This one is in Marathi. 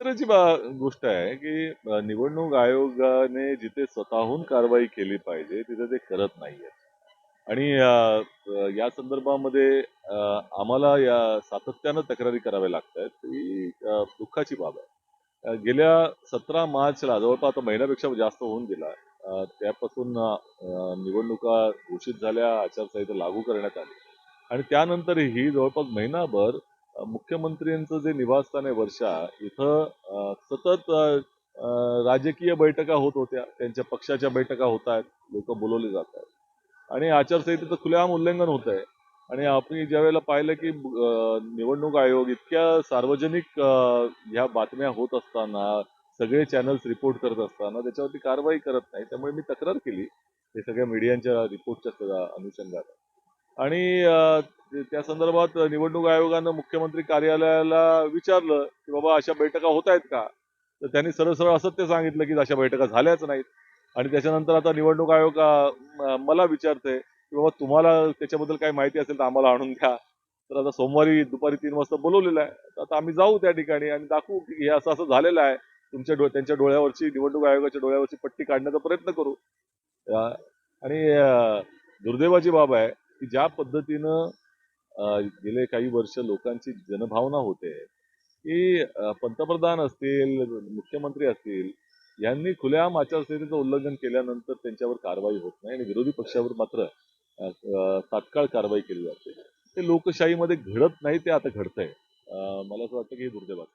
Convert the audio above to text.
गोष्ट आहे की निवडणूक आयोगाने जिथे स्वतःहून कारवाई केली पाहिजे तिथे ते करत नाहीये. आणि या संदर्भामध्ये आम्हाला या सातत्यानं तक्रारी कराव्या लागत आहेत ही दुःखाची बाब आहे. गेल्या सतरा मार्चला जवळपास आता महिन्यापेक्षा जास्त होऊन गेला त्यापासून निवडणुका घोषित झाल्या आचारसंहिता लागू करण्यात आली. आणि त्यानंतरही जवळपास महिनाभर मुख्यमंत्र्यांचं जे निवासस्थान आहे वर्षा इथं सतत राजकीय बैठका होत होत्या. त्यांच्या पक्षाच्या बैठका होत आहेत. लोक बोलवले जात आहेत. आणि आचारसंहितेचं खुलेआम उल्लंघन होत आहे. आणि आपण ज्या वेळेला पाहिलं की निवडणूक आयोग इतक्या सार्वजनिक ह्या बातम्या होत असताना सगळे चॅनल्स रिपोर्ट करत असताना त्याच्यावरती कारवाई करत नाही. त्यामुळे मी तक्रार केली. हे सगळ्या मीडियांच्या रिपोर्टच्या अनुषंगाने. आणि त्या संदर्भात निवडणूक आयोगानं मुख्यमंत्री कार्यालयाला विचारलं की बाबा अशा बैठका होत आहेत का? तर त्यांनी सरळ सरळ असत्य ते सांगितलं की अशा बैठका झाल्याच नाहीत. आणि त्याच्यानंतर आता निवडणूक आयोग मला विचारते की बाबा तुम्हाला त्याच्याबद्दल काही माहिती असेल तर आम्हाला आणून द्या. तर आता सोमवारी दुपारी तीन वाजता बोलवलेलं आहे. तर आता आम्ही जाऊ त्या ठिकाणी आणि दाखवू की हे असं असं झालेलं आहे. तुमच्या डो त्यांच्या डोळ्यावरची निवडणूक आयोगाच्या डोळ्यावरची पट्टी काढण्याचा प्रयत्न करू. आणि दुर्दैवाची बाब आहे की ज्या पद्धतीनं गेले काही वर्ष लोकांची जनभावना होते की पंतप्रधान असतील मुख्यमंत्री असतील यांनी खुलेआम आचारसंहितेचं उल्लंघन केल्यानंतर त्यांच्यावर कारवाई होत नाही आणि विरोधी पक्षावर मात्र तात्काळ कारवाई केली जाते. ते लोकशाहीमध्ये घडत नाही ते आता घडतंय. मला असं वाटतं की हे दुर्दैवाचं